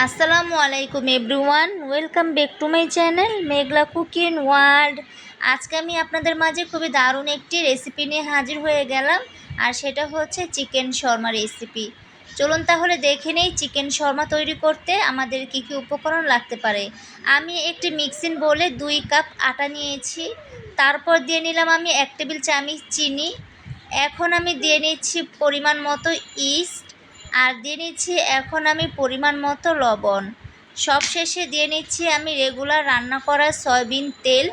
আসসালামু আলাইকুম everyone, welcome back to my channel Meghla cooking world. আজকে আমি আপনাদের মাঝে খুবই দারুণ একটি রেসিপি নিয়ে হাজির হয়ে গেলাম, আর সেটা হচ্ছে চিকেন শর্মা রেসিপি চলুন তাহলে দেখে নেই চিকেন শর্মা তৈরি করতে আমাদের কী কী উপকরণ লাগতে পারে। আমি একটি মিক্সিং বলে দুই কাপ আটা নিয়েছি, তারপর দিয়ে নিলাম আমি এক টেবিল চামচ চিনি। এখন আমি দিয়ে নিচ্ছি পরিমাণ মতো ইস্ট আর দিয়ে নিচ্ছি এখন আমি পরিমাণ মতো লবণ। সব শেষে দিয়ে নিচ্ছি আমি রেগুলার রান্না করা সয়াবিন তেল।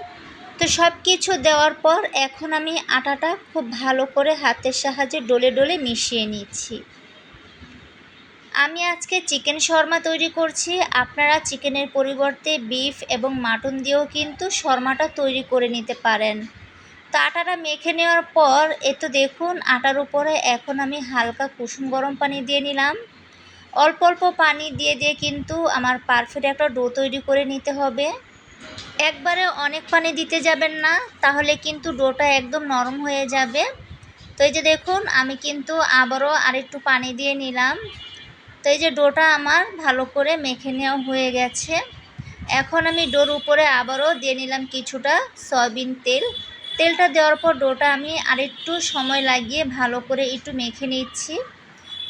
তো সব কিছু দেওয়ার পর এখন আমি আটাটা খুব ভালো করে হাতের সাহায্যে ডলে ডলে মিশিয়ে নিচ্ছি। আমি আজকে চিকেন শর্মা তৈরি করছি। আপনারা চিকেনের পরিবর্তে বিফ এবং মাটন দিয়েও কিন্তু শর্মাটা তৈরি করে নিতে পারেন। তো আটাটা মেখে নেওয়ার পর, এ তো দেখুন, আটার উপরে এখন আমি হালকা কুসুম গরম পানি দিয়ে নিলাম। অল্প অল্প পানি দিয়ে দিয়ে কিন্তু আমার পারফেক্ট একটা ডো তৈরি করে নিতে হবে। একবারে অনেক পানি দিতে যাবেন না, তাহলে কিন্তু ডোটা একদম নরম হয়ে যাবে। তো এই যে দেখুন, আমি কিন্তু আবারও আরেকটু পানি দিয়ে নিলাম। তো এই যে ডোটা আমার ভালো করে মেখে নেওয়া হয়ে গেছে। এখন আমি ডোর উপরে আবারও দিয়ে নিলাম কিছুটা সয়াবিন তেল। তেলটা দেওয়ার পর ডোটা আমি আরেকটু সময় লাগিয়ে ভালো করে একটু মেখে নিচ্ছি।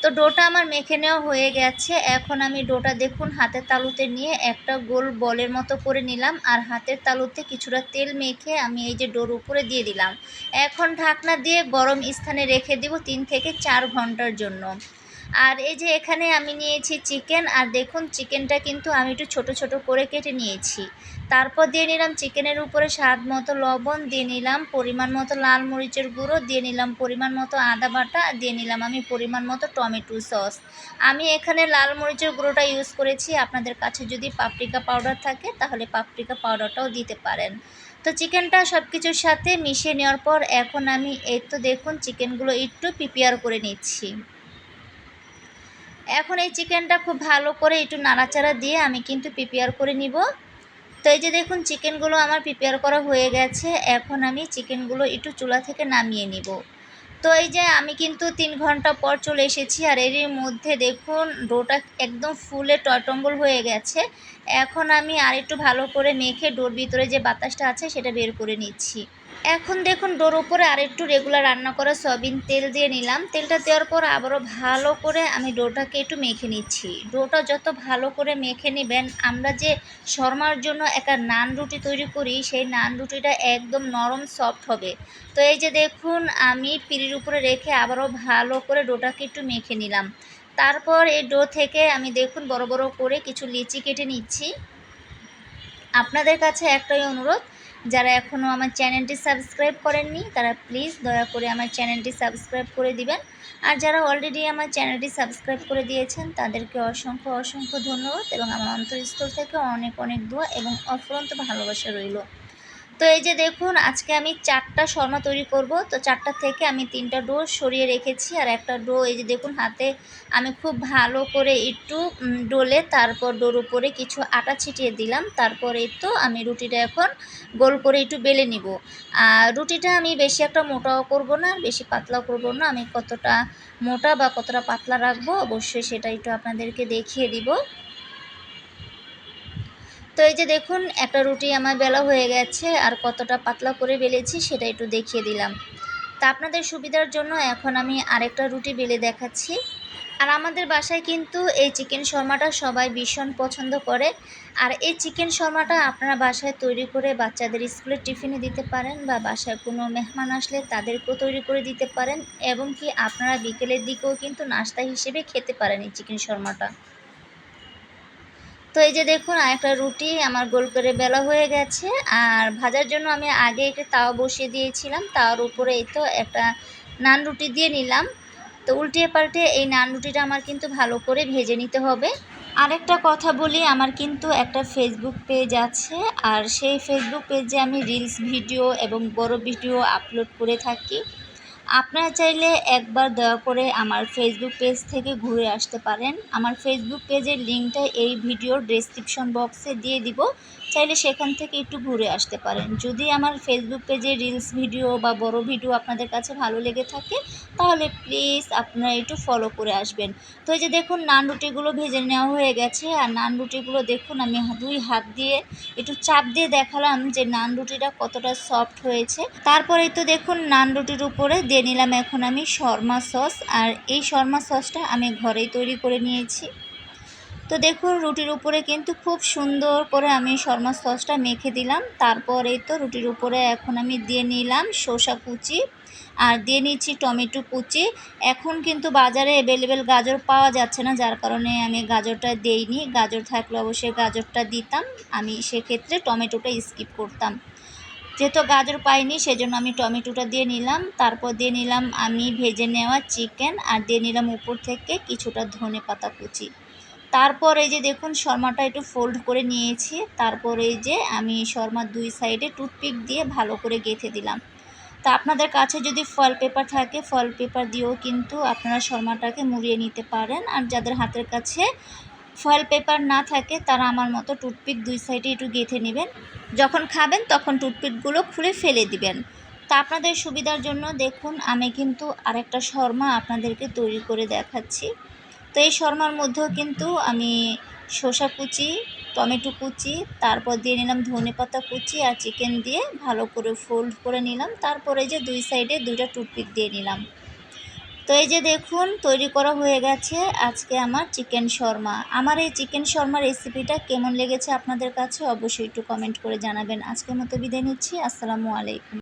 তো ডোটা আমার মেখে নেওয়া হয়ে গেছে। এখন আমি ডোটা দেখুন হাতের তালুতে নিয়ে একটা গোল বলের মতো করে নিলাম আর হাতের তালুতে কিছুটা তেল মেখে আমি এই যে ডোর উপরে দিয়ে দিলাম। এখন ঢাকনা দিয়ে গরম স্থানে রেখে দেব তিন থেকে চার ঘণ্টার জন্য। আর এই যে এখানে আমি নিয়েছি চিকেন, আর দেখুন চিকেনটা কিন্তু আমি একটু ছোট ছোট করে কেটে নিয়েছি। তারপর দিয়ে নিলাম চিকেনের উপরে স্বাদ মতো লবণ, দিয়ে নিলাম পরিমাণ মতো লাল মরিচের গুঁড়ো, দিয়ে নিলাম পরিমাণ মতো আদা বাটা, দিয়ে নিলাম আমি পরিমাণ মতো টমেটো সস। আমি এখানে লাল মরিচের গুঁড়োটা ইউজ করেছি। আপনাদের কাছে যদি পাপরিকা পাউডার থাকে, তাহলে পাপরিকা পাউডারটাও দিতে পারেন। তো চিকেনটা সব কিছুর সাথে মিশিয়ে নেওয়ার পর এখন আমি এই তো দেখুন চিকেনগুলো একটু প্রিপেয়ার করে নিচ্ছি। এখন এই চিকেনটা খুব ভালো করে একটু নাড়াচাড়া দিয়ে আমি কিন্তু প্রিপেয়ার করে নিব। তো এই যে দেখুন, চিকেনগুলো আমার প্রিপেয়ার করা হয়ে গেছে। এখন আমি চিকেনগুলো একটু চুলা থেকে নামিয়ে নিব। তো এই যে আমি কিন্তু তিন ঘণ্টা পর চলে এসেছি আর এরই মধ্যে দেখুন, ডোটা একদম ফুলে টয়টম্বল হয়ে গেছে। এখন আমি আর একটু ভালো করে মেখে ডোর ভিতরে যে বাতাসটা আছে, সেটা বের করে নিচ্ছি। এখন দেখুন ডোর উপরে আরেকটু রেগুলার রান্না করা সয়াবিন তেল দিয়ে নিলাম। তেলটা দেওয়ার পর আবারও ভালো করে আমি ডোটাকে একটু মেখে নিচ্ছি। ডোটা যত ভালো করে মেখে নেবেন, আমরা যে শর্মার জন্য একটা নান রুটি তৈরি করি, সেই নান রুটিটা একদম নরম সফট হবে। তো এই যে দেখুন, আমি পিড়ির উপরে রেখে আবারও ভালো করে ডোটাকে একটু মেখে নিলাম। তারপর এই ডো থেকে আমি দেখুন, বড় বড় করে কিছু লিচি কেটে নিচ্ছি। আপনাদের কাছে একটাই অনুরোধ যারা এখনও আমার চ্যানেলটি সাবস্ক্রাইব করেননি, তারা প্লিজ দয়া করে আমার চ্যানেলটি সাবস্ক্রাইব করে দিবেন। আর যারা অলরেডি আমার চ্যানেলটি সাবস্ক্রাইব করে দিয়েছেন, তাদেরকে অসংখ্য অসংখ্য ধন্যবাদ এবং আমার অন্তরস্থল থেকে অনেক অনেক দোয়া এবং অফুরন্ত ভালোবাসা রইল। তো এই যে দেখুন, আজকে আমি চারটা শর্মা তৈরি করব। তো চারটা থেকে আমি তিনটা ডো সরিয়ে রেখেছি আর একটা ডো, এই যে দেখুন, হাতে আমি খুব ভালো করে একটু ডোলে তারপর ডোর উপরে কিছু আটা ছিটিয়ে দিলাম। তারপরে তো আমি রুটিটা এখন গোল করে একটু বেলে নিব। আর রুটিটা আমি বেশি একটা মোটাও করব না, বেশি পাতলাও করব না। আমি কতটা মোটা বা কতটা পাতলা রাখব, অবশ্যই সেটা একটু আপনাদেরকে দেখিয়ে দিব। তো এই যে দেখুন, একটা রুটি আমার বেলা হয়ে গেছে, আর কতটা পাতলা করে বেলেছি সেটা একটু দেখিয়ে দিলাম। তা আপনাদের সুবিধার জন্য এখন আমি আরেকটা রুটি বেলে দেখাচ্ছি। আর আমাদের বাসায় কিন্তু এই চিকেন শর্মাটা সবাই ভীষণ পছন্দ করে। আর এই চিকেন শর্মাটা আপনারা বাসায় তৈরি করে বাচ্চাদের স্কুলের টিফিনে দিতে পারেন বা বাসায় কোনো মেহমান আসলে তাদেরকেও তৈরি করে দিতে পারেন। এবং কি আপনারা বিকেলের দিকেও কিন্তু নাস্তা হিসেবে খেতে পারেন এই চিকেন শর্মাটা। তো এই যে দেখুন, আরেকটা রুটি আমার গোল করে বেলা হয়ে গেছে। আর ভাজার জন্য আমি আগে একটা তাওয়া বসিয়ে দিয়েছিলাম। তাওয়ার উপরে এই তো একটা নান রুটি দিয়ে নিলাম। তো উল্টিয়ে পাল্টে এই নান রুটিটা আমার কিন্তু ভালো করে ভেজে নিতে হবে। আরেকটা কথা বলি, আমার কিন্তু একটা ফেসবুক পেজ আছে। আর সেই ফেসবুক পেজে আমি রিলস ভিডিও এবং বড় ভিডিও আপলোড করে থাকি। আপনারা চাইলে একবার দয়া করে আমার ফেসবুক পেজ থেকে ঘুরে আসতে পারেন। আমার ফেসবুক পেজের লিঙ্কটা এই ভিডিওর ডেসক্রিপশন বক্সে দিয়ে দিব। চাইলে সেখান থেকে একটু ঘুরে আসতে পারেন। যদি আমার ফেসবুক পেজে রিলস ভিডিও বা বড় ভিডিও আপনাদের কাছে ভালো লেগে থাকে, তাহলে প্লিজ আপনারা একটু ফলো করে আসবেন। তো এই যে দেখুন, নান রুটিগুলো ভেজে নেওয়া হয়ে গেছে। আর নান রুটিগুলো দেখুন, আমি দুই হাত দিয়ে একটু চাপ দিয়ে দেখালাম যে নান রুটিটা কতটা সফট হয়েছে। তারপরে তো দেখুন, নান রুটির উপরে দিয়ে নিলাম এখন আমি শর্মা সস। আর এই শর্মা সসটা আমি ঘরেই তৈরি করে নিয়েছি। তো দেখুন, রুটির উপরে কিন্তু খুব সুন্দর করে আমি শর্মা সসটা মেখে দিলাম। তারপরে তো রুটির উপরে এখন আমি দিয়ে নিলাম শসা কুচি আর দিয়ে নিচ্ছি টমেটো কুচি। এখন কিন্তু বাজারে অ্যাভেলেবেল গাজর পাওয়া যাচ্ছে না, যার কারণে আমি গাজরটা দেইনি। গাজর থাকলে অবশ্যই গাজরটা দিতাম। আমি সেক্ষেত্রে টমেটোটা স্কিপ করতাম। যেহেতু গাজর পাইনি, সেজন্য আমি টমেটোটা দিয়ে নিলাম। তারপর দিয়ে নিলাম আমি ভেজে নেওয়া চিকেন আর দিয়ে নিলাম উপর থেকে কিছুটা ধনে পাতা কুচি। তারপর এই যে দেখুন, শর্মাটা একটু ফোল্ড করে নিয়েছি। তারপর এই যে আমি শর্মার দুই সাইডে টুথপিক দিয়ে ভালো করে গেঁথে দিলাম। তা আপনাদের কাছে যদি ফল পেপার থাকে ফল পেপার দিয়েও কিন্তু আপনারা শর্মাটাকে মুড়িয়ে নিতে পারেন। আর যাদের হাতের কাছে ফয়েল পেপার না থাকে, তারা আমার মতো টুথপিক দুই সাইডে একটু গেঁথে নেবেন। যখন খাবেন, তখন টুথপিকগুলো খুলে ফেলে দিবেন। তা আপনাদের সুবিধার জন্য দেখুন, আমি কিন্তু আরেকটা শর্মা আপনাদেরকে তৈরি করে দেখাচ্ছি। তো এই শর্মার মধ্যেও কিন্তু আমি শসা কুচি, টমেটো কুচি, তারপর দিয়ে নিলাম ধনে পাতা কুচি আর চিকেন দিয়ে ভালো করে ফোল্ড করে নিলাম। তারপরে যে দুই সাইডে দুইটা টুথপিক দিয়ে নিলাম। তো এই যে দেখুন, তৈরি করা হয়ে গেছে আজকে আমার চিকেন শর্মা। আমার এই চিকেন শর্মা রেসিপিটা কেমন লেগেছে আপনাদের কাছে অবশ্যই একটু কমেন্ট করে জানাবেন। আজকের মতো বিদায় নিচ্ছি, আসসালামু আলাইকুম।